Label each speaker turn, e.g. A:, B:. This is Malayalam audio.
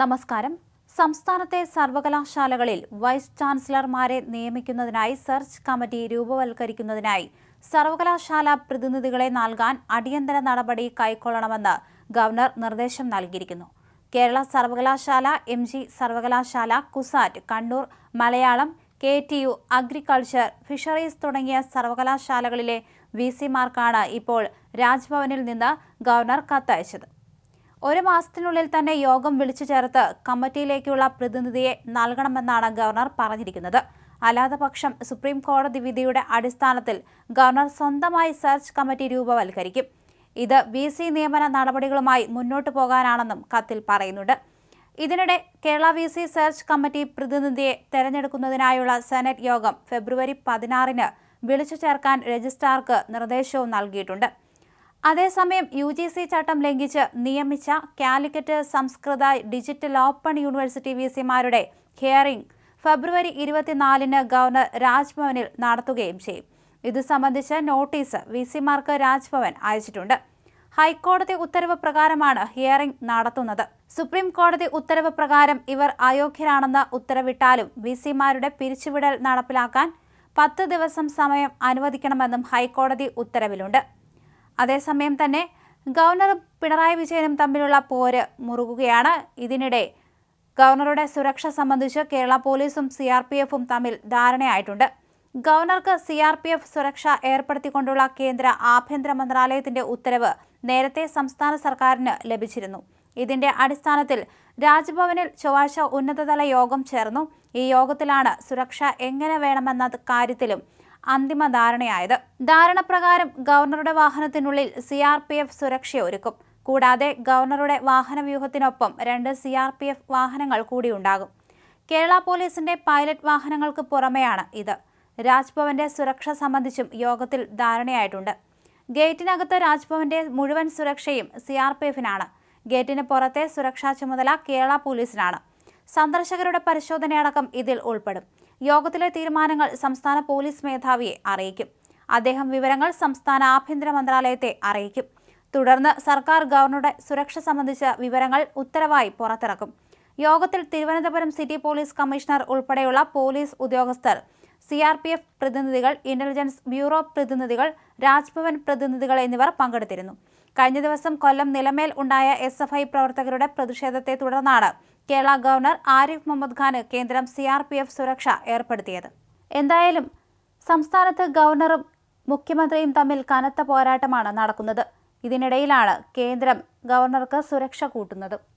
A: നമസ്കാരം. സംസ്ഥാനത്തെ സർവകലാശാലകളിൽ വൈസ് ചാൻസലർമാരെ നിയമിക്കുന്നതിനായി സെർച്ച് കമ്മിറ്റി രൂപവൽക്കരിക്കുന്നതിനായി സർവകലാശാല പ്രതിനിധികളെ നൽകാൻ അടിയന്തര നടപടി കൈക്കൊള്ളണമെന്ന് ഗവർണർ നിർദ്ദേശം നൽകിയിരിക്കുന്നു. കേരള സർവകലാശാല എം ജി സർവകലാശാല CUSAT Kannur Malayalam K T U agriculture fisheries തുടങ്ങിയ സർവകലാശാലകളിലെ വി സിമാർക്കാണ് ഇപ്പോൾ രാജ്ഭവനിൽ നിന്ന് ഗവർണർ കത്തയച്ചത്. ഒരു മാസത്തിനുള്ളിൽ തന്നെ യോഗം വിളിച്ചു ചേർത്ത് കമ്മിറ്റിയിലേക്കുള്ള പ്രതിനിധിയെ നൽകണമെന്നാണ് ഗവർണർ പറഞ്ഞിരിക്കുന്നത്. അല്ലാത്ത പക്ഷം സുപ്രീം കോടതി വിധിയുടെ അടിസ്ഥാനത്തിൽ ഗവർണർ സ്വന്തമായി സെർച്ച് കമ്മിറ്റി രൂപവൽക്കരിക്കും. ഇത് വി സി നിയമന നടപടികളുമായി മുന്നോട്ടു പോകാനാണെന്നും കത്തിൽ പറയുന്നുണ്ട്. ഇതിനിടെ Kerala V C search committee പ്രതിനിധിയെ തെരഞ്ഞെടുക്കുന്നതിനായുള്ള സെനറ്റ് യോഗം ഫെബ്രുവരി പതിനാറിന് വിളിച്ചു ചേർക്കാൻ രജിസ്ട്രാർക്ക് നിർദ്ദേശവും നൽകിയിട്ടുണ്ട്. അതേസമയം യു ജി സി ചട്ടം ലംഘിച്ച് നിയമിച്ച കാലിക്കറ്റ് സംസ്കൃത ഡിജിറ്റൽ ഓപ്പൺ യൂണിവേഴ്സിറ്റി വി സിമാരുടെ ഹിയറിംഗ് ഫെബ്രുവരി ഇരുപത്തിനാലിന് ഗവർണർ രാജ്ഭവനിൽ നടത്തുകയും ചെയ്യും. ഇത് സംബന്ധിച്ച് നോട്ടീസ് വി സിമാർക്ക് രാജ്ഭവൻ അയച്ചിട്ടുണ്ട്. ഹൈക്കോടതി ഉത്തരവ് പ്രകാരമാണ് ഹിയറിംഗ് നടത്തുന്നത്. സുപ്രീം കോടതി ഉത്തരവ് പ്രകാരം ഇവർ അയോഗ്യരാണെന്ന് ഉത്തരവിട്ടാലും വി സിമാരുടെ പിരിച്ചുവിടൽ നടപ്പിലാക്കാൻ പത്ത് ദിവസം സമയം അനുവദിക്കണമെന്നും ഹൈക്കോടതി ഉത്തരവിലുണ്ട്. അതേസമയം തന്നെ ഗവർണർ പിണറായി വിജയനും തമ്മിലുള്ള പോര് മുറുകുകയാണ്. ഇതിനിടെ ഗവർണറുടെ സുരക്ഷ സംബന്ധിച്ച് കേരള പോലീസും സി ആർ പി എഫും തമ്മിൽ ധാരണയായിട്ടുണ്ട്. ഗവർണർക്ക് സി ആർ പി എഫ് സുരക്ഷ ഏർപ്പെടുത്തിക്കൊണ്ടുള്ള കേന്ദ്ര ആഭ്യന്തര മന്ത്രാലയത്തിന്റെ ഉത്തരവ് നേരത്തെ സംസ്ഥാന സർക്കാരിന് ലഭിച്ചിരുന്നു. ഇതിന്റെ അടിസ്ഥാനത്തിൽ രാജ്ഭവനിൽ ചൊവ്വാഴ്ച ഉന്നതതല യോഗം ചേർന്നു. ഈ യോഗത്തിലാണ് സുരക്ഷ എങ്ങനെ വേണമെന്ന കാര്യത്തിലും അന്തിമ ധാരണയായത് ധാരണപ്രകാരം ഗവർണറുടെ വാഹനത്തിനുള്ളിൽ സി ആർ പി എഫ് സുരക്ഷയൊരുക്കും. കൂടാതെ ഗവർണറുടെ വാഹനവ്യൂഹത്തിനൊപ്പം രണ്ട് സി ആർ പി എഫ് വാഹനങ്ങൾ കൂടിയുണ്ടാകും. കേരള പോലീസിന്റെ പൈലറ്റ് വാഹനങ്ങൾക്ക് പുറമെയാണ് ഇത്. രാജ്ഭവന്റെ സുരക്ഷ സംബന്ധിച്ചും യോഗത്തിൽ ധാരണയായിട്ടുണ്ട്. ഗേറ്റിനകത്ത് രാജ്ഭവന്റെ മുഴുവൻ സുരക്ഷയും സി ആർ പി എഫിനാണ്. ഗേറ്റിന് പുറത്തെ സുരക്ഷാ ചുമതല കേരള പോലീസിനാണ്. സന്ദർശകരുടെ പരിശോധനയടക്കം ഇതിൽ ഉൾപ്പെടും. യോഗത്തിലെ തീരുമാനങ്ങൾ സംസ്ഥാന പോലീസ് മേധാവിയെ അറിയിക്കും. അദ്ദേഹം വിവരങ്ങൾ സംസ്ഥാന ആഭ്യന്തര മന്ത്രാലയത്തെ അറിയിക്കും. തുടർന്ന് സർക്കാർ ഗവർണറുടെ സുരക്ഷ സംബന്ധിച്ച വിവരങ്ങൾ ഉത്തരവായി പുറത്തിറക്കും. യോഗത്തിൽ തിരുവനന്തപുരം സിറ്റി പോലീസ് കമ്മീഷണർ ഉൾപ്പെടെയുള്ള പോലീസ് ഉദ്യോഗസ്ഥർ സി ആർ പി എഫ് പ്രതിനിധികൾ ഇന്റലിജൻസ് ബ്യൂറോ പ്രതിനിധികൾ രാജ്ഭവൻ പ്രതിനിധികൾ എന്നിവർ പങ്കെടുത്തിരുന്നു. കഴിഞ്ഞ ദിവസം കൊല്ലം നിലമേൽ ഉണ്ടായ എസ് എഫ് ഐ പ്രവർത്തകരുടെ പ്രതിഷേധത്തെ തുടർന്നാണ് കേരള ഗവർണർ ആരിഫ് മുഹമ്മദ് ഖാന് കേന്ദ്രം സി ആർ പി എഫ് സുരക്ഷ ഏർപ്പെടുത്തിയത്. എന്തായാലും സംസ്ഥാനത്ത് ഗവർണറും മുഖ്യമന്ത്രിയും തമ്മിൽ കനത്ത പോരാട്ടമാണ് നടക്കുന്നത്. ഇതിനിടയിലാണ് കേന്ദ്രം ഗവർണർക്ക് സുരക്ഷ കൂട്ടുന്നത്.